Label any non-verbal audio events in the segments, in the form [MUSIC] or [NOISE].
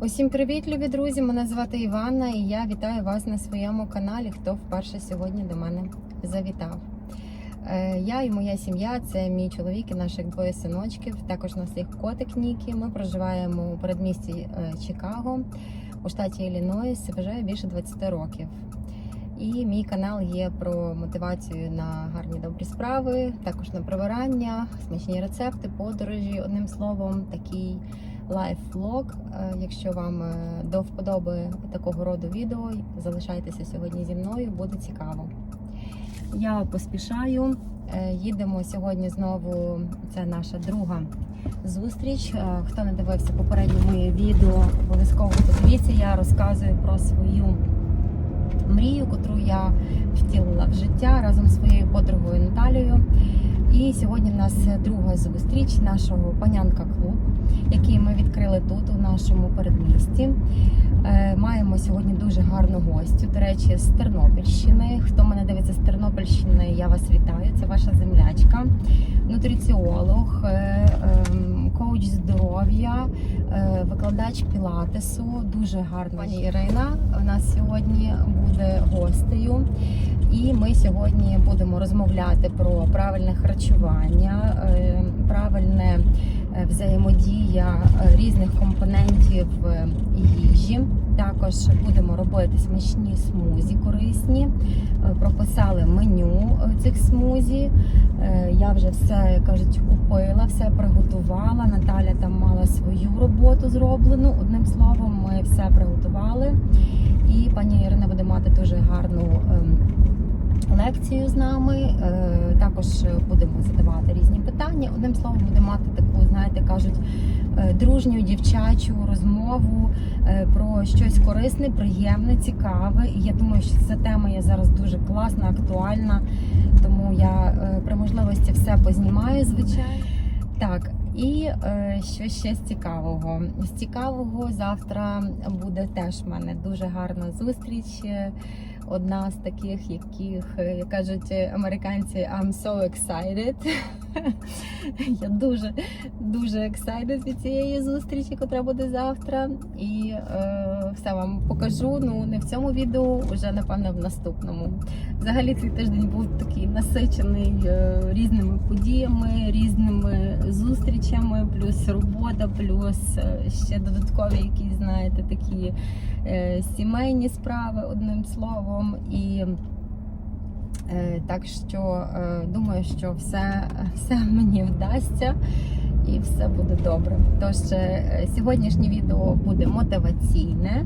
Усім привіт, любі друзі! Мене звати Іванна і я вітаю вас на своєму каналі. Хто вперше сьогодні до мене завітав. Е, Я і моя сім'я це мій чоловік і наших двоє синочків. Також нас є котик Нікі. Ми проживаємо у передмісті е, Чикаго у штаті Іллінойс вже більше 20 років. І мій канал є про мотивацію на гарні добрі справи, також на прибирання, смачні рецепти, подорожі. Одним словом, такий лайф-влог. Е, Якщо вам е, до вподоби такого роду відео, залишайтеся сьогодні зі мною, буде цікаво. Я поспішаю. Е, Їдемо сьогодні знову. Це наша друга зустріч. Хто не дивився попереднє моє відео, обов'язково подивіться. Я розказую про свою мрію, котру я втілила в життя разом з своєю подругою Наталією. І сьогодні в нас друга зустріч нашого панянка клуб, який ми відкрили тут, у нашому передмісті. Е, Маємо сьогодні дуже гарну гостю. До речі, з Тернопільщини. Хто мене дивиться з Тернопільщини, я вас вітаю. Це ваша землячка, нутриціолог, е, ем, коуч здоров'я, е, викладач пілатесу. Дуже гарна пані Ірина. У нас сьогодні буде гостею. І ми сьогодні будемо розмовляти про правильне харчування, е, правильне взаємодія е, різних компонентів е, їжі. Також будемо робити смачні смузі корисні. Е, Прописали меню цих смузі. Я вже все кажуть купила, все приготувала. Наталя там мала свою роботу зроблену. Одним словом, ми все приготували. І пані Ірина буде мати дуже гарну. Лекцію з нами. Е, Також будемо задавати різні питання. Одним словом, будемо мати таку, знаєте, кажуть, е, дружню дівчачу розмову е, про щось корисне, приємне, цікаве. І я думаю, що ця тема є зараз дуже класна, актуальна. Тому я при можливості все познімаю, звичайно. Так, і що ще з цікавого? З цікавого завтра буде теж в мене дуже гарна зустріч. Е, Одна з таких, яких е, як кажуть американці, I'm so excited. [LAUGHS] Я дуже дуже excited від цієї зустрічі, яка буде завтра. І е, все вам покажу. Ну не в цьому відео, вже напевно в наступному. Взагалі цей тиждень був такий насичений е, різними подіями, різними зустрічами, плюс робота, плюс е, ще додаткові якісь, знаєте, такі е, сімейні справи, одним словом. І е, так що е, думаю, що все, все мені вдасться. І все буде добре. Тож е, сьогоднішнє відео буде мотиваційне,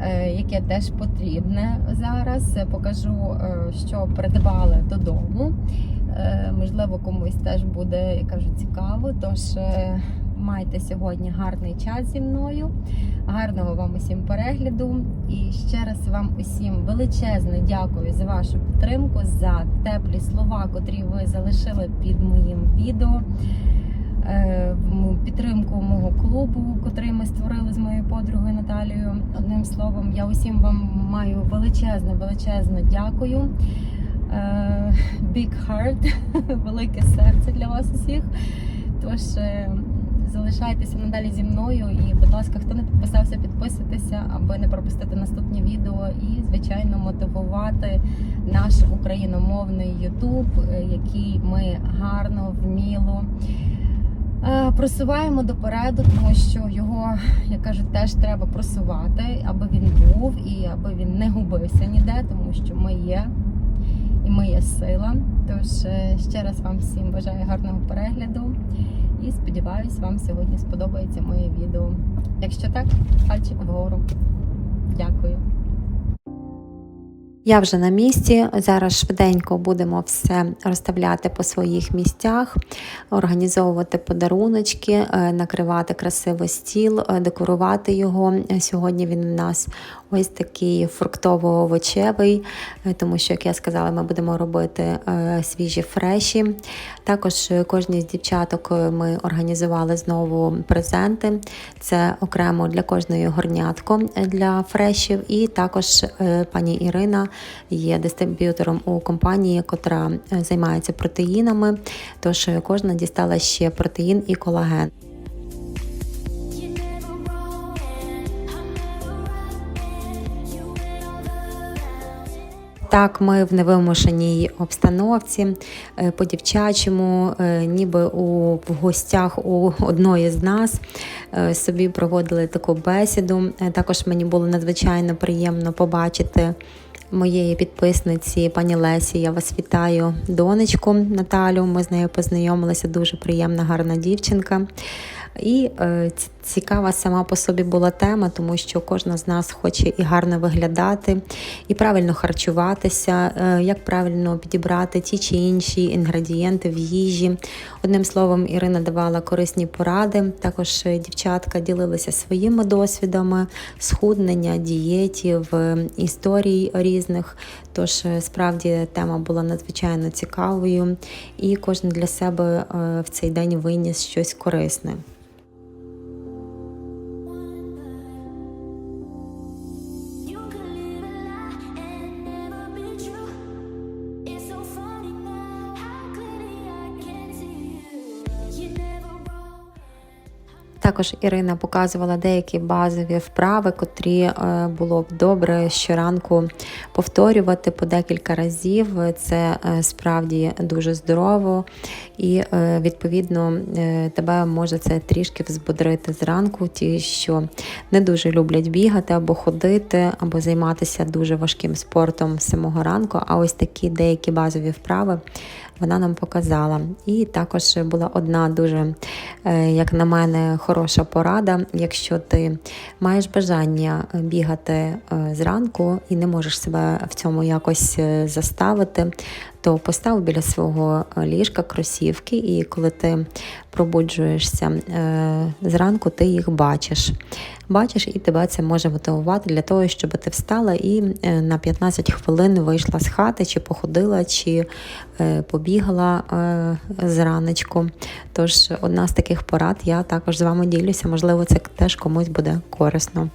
е, яке теж потрібне зараз. Е, Покажу, е, що придбали додому. Е, Можливо, комусь теж буде, я кажу, цікаво. Тож е, майте сьогодні гарний час зі мною. Гарного вам усім перегляду. І ще раз вам усім величезне дякую за вашу підтримку, за теплі слова, котрі ви залишили під моїм відео. Е, підтримку мого клубу, котрий ми створили з моєю подругою Наталією. Одним словом, я усім вам маю величезне, величезне дякую. Е, Big heart, [LAUGHS] велике серце для вас усіх. Тож е, залишайтеся надалі зі мною. І, будь ласка, хто не підписався, підписуйтеся, аби не пропустити наступні відео і, звичайно, мотивувати наш україномовний Ютуб, е, який ми гарно, вміло. Е, Просуваємо допереду, тому що його, як кажуть, теж треба просувати, аби він був і аби він не губився ніде, тому що ми є і ми є сила. Тож е, ще раз вам всім бажаю гарного перегляду і сподіваюсь, вам сьогодні сподобається моє відео. Якщо так, пальчик вгору. Дякую. Я вже на місці. Зараз швиденько будемо все розставляти по своїх місцях, організовувати подаруночки, е, накривати красиво стіл, е, декорувати його. Сьогодні він у нас ось такий фруктово-овочевий, е, тому що, як я сказала, ми будемо робити е, свіжі фреші. Також е, кожній з дівчаток ми організували знову презенти. Це окремо для кожної горнятко для фрешів. І також пані Ірина є дистриб'ютором у компанії, котра займається протеїнами. Тож кожна дістала ще протеїн і колаген. Так, ми в невимушеній обстановці е, по-дівчачому, е, ніби у в гостях у одної з нас е, собі проводили таку бесіду. Також мені було надзвичайно приємно побачити моєї підписниці пані Лесі. Я вас вітаю, донечку Наталю. Ми з нею познайомилися. Дуже приємна, гарна дівчинка. І е, цікава сама по собі була тема, тому що кожна з нас хоче і гарно виглядати, і правильно харчуватися, е, як правильно підібрати ті чи інші інгредієнти в їжі. Одним словом, Ірина давала корисні поради. Також е, дівчатка ділилися своїми досвідами схуднення, дієтів, е, історій різних. Тож справді тема була надзвичайно цікавою, і кожен для себе в цей день виніс щось корисне. Також Ірина показувала деякі базові вправи, котрі е, було б добре щоранку повторювати по декілька разів. Це е, справді дуже здорово, і е, відповідно тебе може це трішки взбодрити зранку. Ті, що не дуже люблять бігати або ходити, або займатися дуже важким спортом з самого ранку. А ось такі деякі базові вправи вона нам показала. І також була одна дуже, е, як на мене, хороша порада. Якщо ти маєш бажання бігати е, зранку і не можеш себе в цьому якось е, заставити, то постав біля свого е, ліжка кросівки, і коли ти пробуджуєшся е, зранку, ти їх бачиш. Бачиш, і тебе це може мотивувати для того, щоб ти встала і е, на 15 хвилин вийшла з хати, чи походила, чи побігала побігла е, зранечку. Тож одна з таких порад я також з вами ділюся. Можливо, це теж комусь буде корисно.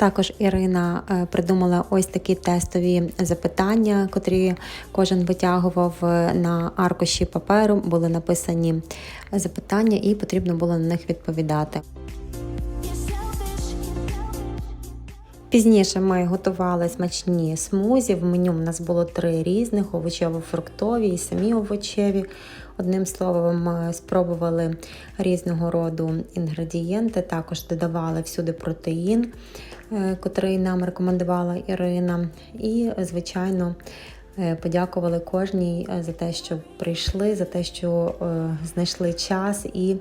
Також Ірина е, придумала ось такі тестові запитання, котрі кожен витягував е, на аркуші паперу. Були написані запитання, і потрібно було на них відповідати. Пізніше ми готували смачні смузі. В меню в нас було три різних: овочево-фруктові і самі овочеві. Одним словом, спробували різного роду інгредієнти. Також додавали всюди протеїн, котрий нам рекомендувала Ірина. І, звичайно, е, подякували кожній е, за те, що прийшли, за те, що е, знайшли час і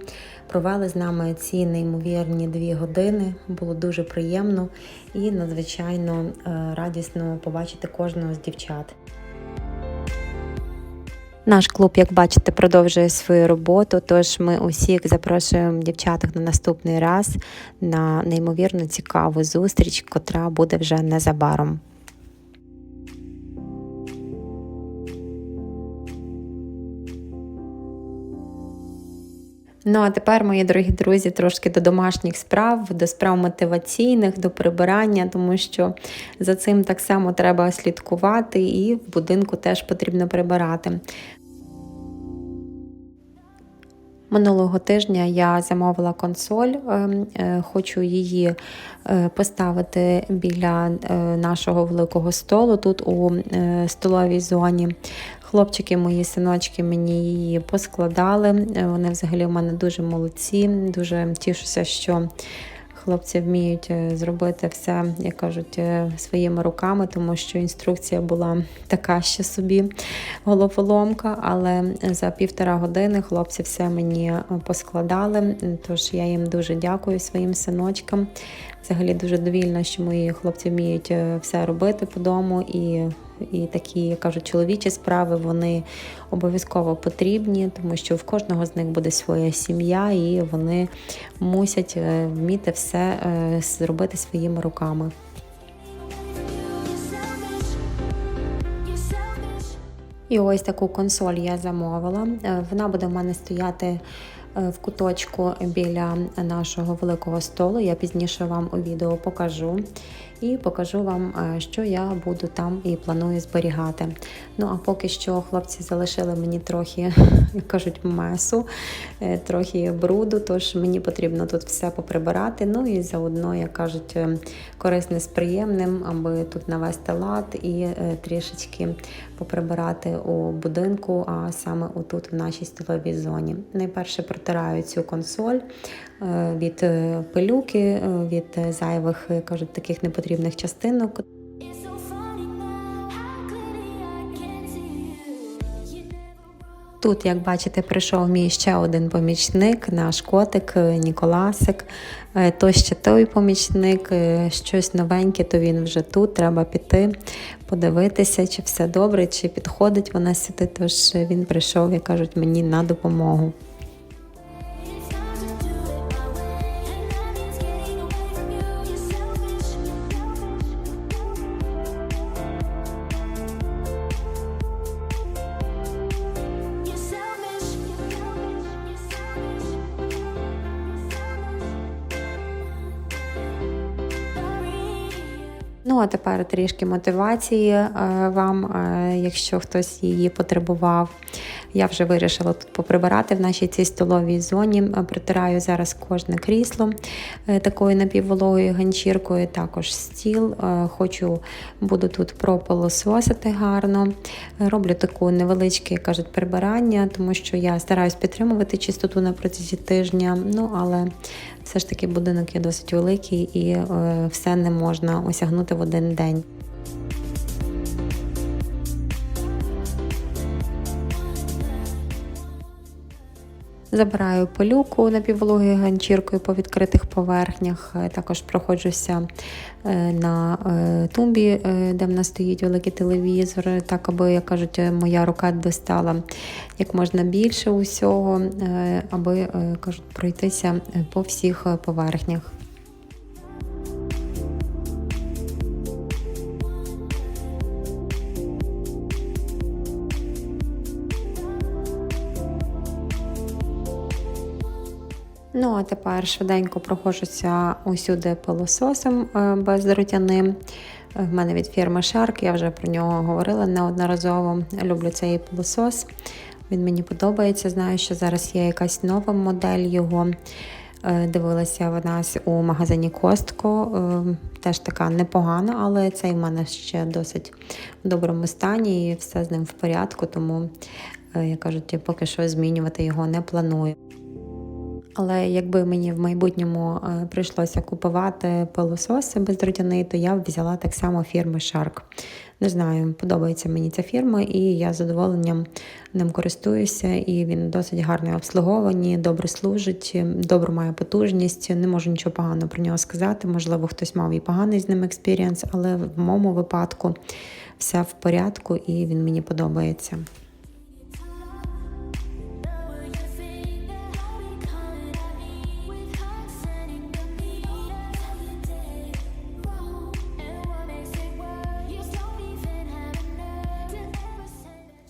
провели з нами ці неймовірні дві години. Було дуже приємно і надзвичайно е, радісно побачити кожного з дівчат. Наш клуб, як бачите, продовжує свою роботу. Тож ми усіх запрошуємо дівчаток на наступний раз на неймовірно цікаву зустріч, котра буде вже незабаром. Ну а тепер, мої дорогі друзі, трошки до домашніх справ, до справ мотиваційних, до прибирання, тому що за цим так само треба слідкувати, і в будинку теж потрібно прибирати. Минулого тижня я замовила консоль, ем, е, хочу її е, поставити біля е, нашого великого столу тут у столовій зоні. Хлопчики, мої синочки, мені її поскладали. Е, Вони взагалі в мене дуже молодці. Дуже тішуся, що хлопці вміють е, зробити все, як кажуть, е, своїми руками, тому що інструкція була така ще собі головоломка, але за півтора години хлопці все мені поскладали. Тож я їм дуже дякую своїм синочкам. Взагалі дуже довільна, що мої хлопці вміють е, все робити по дому і. І такі, як кажуть, чоловічі справи вони обов'язково потрібні, тому що в кожного з них буде своя сім'я, і вони мусять е, вміти все е, зробити своїми руками. І ось таку консоль я замовила. Вона буде в мене стояти в куточку біля нашого великого столу. Я пізніше вам у відео покажу. І покажу вам, е, що я буду там і планую зберігати. Ну а поки що хлопці залишили мені трохи, як [LAUGHS] кажуть, месу, е, трохи бруду, тож мені потрібно тут все поприбирати. Ну і заодно, як кажуть, е, корисне з приємним, аби тут навести лад і трішечки поприбирати у будинку, а саме отут в нашій столовій зоні. Найперше протираю цю консоль від пилюки, від зайвих, кажуть, таких непотрібних частинок. You never Тут, як бачите, прийшов мій ще один помічник, наш котик е, Ніколасик. Е, То ще той помічник, е, щось новеньке, то він вже тут. Треба піти, подивитися, чи все добре, чи підходить вона сюди. Тож він прийшов, як кажуть, мені на допомогу. Тепер трішки мотивації е, вам, е, якщо хтось її потребував. Я вже вирішила тут поприбирати в нашій цій столовій зоні. Е, Притираю зараз кожне крісло такою напіввологою ганчіркою, також стіл. Хочу, буду тут пропилососити гарно. Роблю таку невеличке, як кажуть, прибирання, тому що я стараюсь підтримувати чистоту на протязі тижня. Ну, але все ж таки будинок є досить великий і все не можна осягнути в один день. Забираю пилюку напіввологою ганчіркою по відкритих поверхнях. Е, Також проходжуся е, на е, тумбі, де в нас стоїть великий телевізор, так аби, як кажуть, моя рука достала як можна більше усього, аби кажуть, пройтися по всіх поверхнях. Ну, а тепер швиденько проходжуся усюди пилососом е, бездротяним. Е, В мене від фірми Shark, я вже про нього говорила неодноразово. Люблю цей пилосос. Він мені подобається. Знаю, що зараз є якась нова модель його. Е, Дивилася в нас у магазині Костко. Теж така непогана, але цей в мене ще досить в доброму стані і все з ним в порядку, тому, е, як кажуть, поки що змінювати його не планую. Але якби мені в майбутньому е, прийшлося купувати пилососи бездротяний, то я б взяла так само фірми Shark. Не знаю, подобається мені ця фірма, і я з задоволенням ним користуюся. І він досить гарний в обслуговуванні, добре служить, добру має потужність. Не можу нічого поганого про нього сказати. Можливо, хтось мав і поганий з ним експірієнс, але в моєму випадку все в порядку і він мені подобається.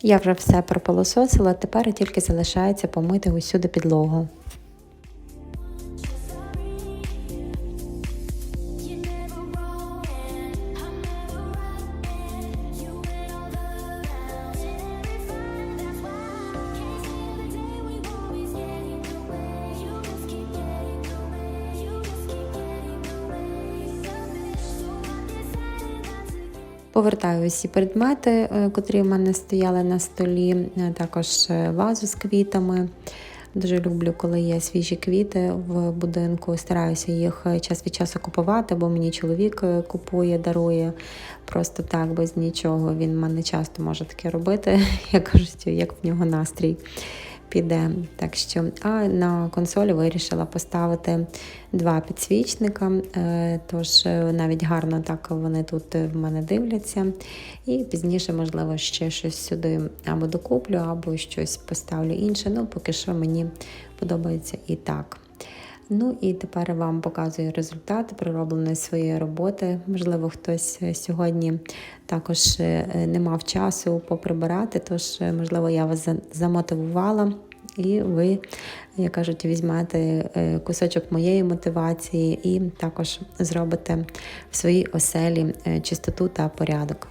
Я вже все пропилососила, тепер тільки залишається помити усюди підлогу. Повертаю усі предмети, е, котрі в мене стояли на столі, е, також е, вазу з квітами. Дуже люблю, коли є свіжі квіти в будинку. Стараюся їх час від часу купувати, бо мені чоловік купує, дарує просто так, без нічого. Він в мене часто може таке робити, [LAUGHS] як кажуть, як в нього настрій піде. Так що, а на консолі вирішила поставити два підсвічника, е, тож е, навіть гарно так вони тут в мене дивляться. І пізніше, можливо, ще щось сюди або докуплю, або щось поставлю інше. Ну, поки що мені подобається і так. Ну і тепер вам показую результати проробленої своєї роботи. Можливо, хтось е, сьогодні також е, не мав часу поприбирати, тож, е, можливо, я вас за- замотивувала і ви, як кажуть, візьмете е, кусочок моєї мотивації і також зробите в своїй оселі е, чистоту та порядок.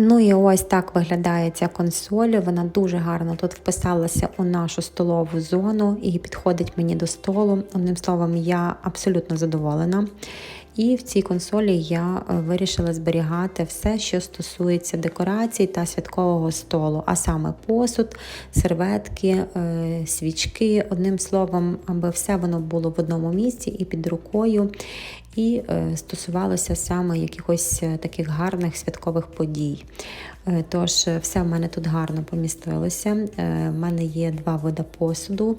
Ну і ось так виглядає ця консоль. Вона дуже гарно тут вписалася у нашу столову зону і підходить мені до столу. Одним словом, я абсолютно задоволена. І в цій консолі я е, вирішила зберігати все, що стосується декорацій та святкового столу, а саме посуд, серветки, е, свічки. Одним словом, аби все воно було в одному місці і під рукою і е, стосувалося саме якихось е, таких гарних святкових подій. Е, Тож е, все в мене тут гарно помістилося. Е, В мене є два види посуду,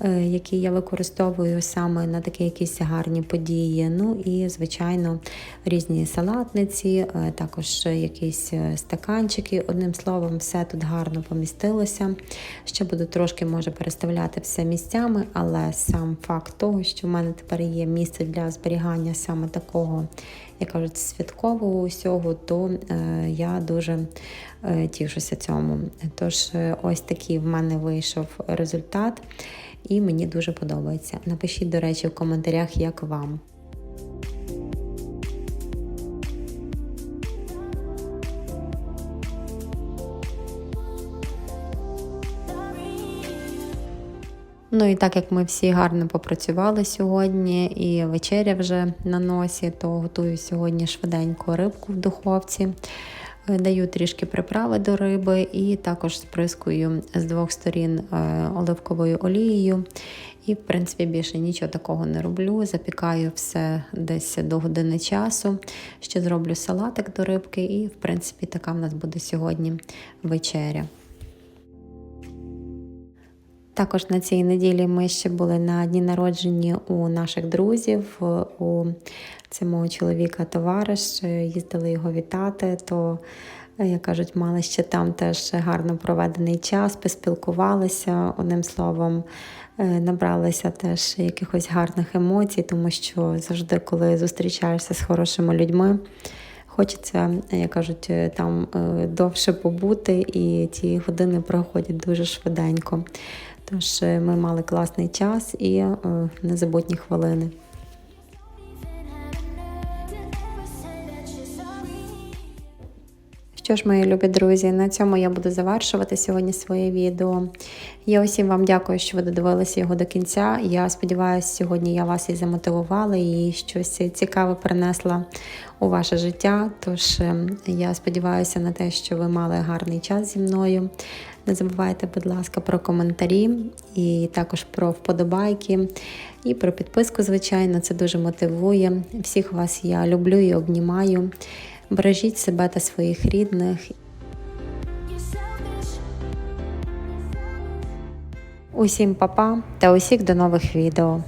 е, які я використовую саме на такі якісь гарні події. Ну і, звичайно, різні салатниці, е, також якісь е, стаканчики. Одним словом, все тут гарно помістилося. Ще буду трошки може переставляти все місцями, але сам факт того, що в мене тепер є місце для зберігання саме такого, як кажуть, святкового усього, то е, я дуже е, тішуся цьому. Тож, е, ось такий в мене вийшов результат, і мені дуже подобається. Напишіть, до речі, в коментарях, як вам. Ну і так як ми всі гарно попрацювали сьогодні, і вечеря вже на носі, то готую сьогодні швиденько рибку в духовці. Е, Даю трішки приправи до риби і також сприскую з двох сторін е, оливковою олією. І, в принципі, більше нічого такого не роблю. Запікаю все десь до години часу. Ще зроблю салатик до рибки, і, в принципі, така в нас буде сьогодні вечеря. Також на цій неділі ми ще були на дні народження у наших друзів. У це мого чоловіка товариш, їздили його вітати, то, як кажуть, мали ще там теж гарно проведений час, поспілкувалися, одним словом, е, набралися теж якихось гарних емоцій, тому що завжди, коли зустрічаєшся з хорошими людьми, Хочеться, як кажуть, там е, довше побути, і ті години проходять дуже швиденько. Тож е, ми мали класний час і е, незабутні хвилини. Що ж, мої любі друзі, на цьому я буду завершувати сьогодні своє відео. Я усім вам дякую, що ви додивилися його до кінця. Я сподіваюся, сьогодні я вас і замотивувала, і щось цікаве принесла у ваше життя. Тож е, я сподіваюся на те, що ви мали гарний час зі мною. Не забувайте, будь ласка, про коментарі і також про вподобайки і про підписку, звичайно, це дуже мотивує. Всіх вас я люблю і обнімаю. Бережіть себе та своїх рідних. Усім па-па та усіх до нових відео.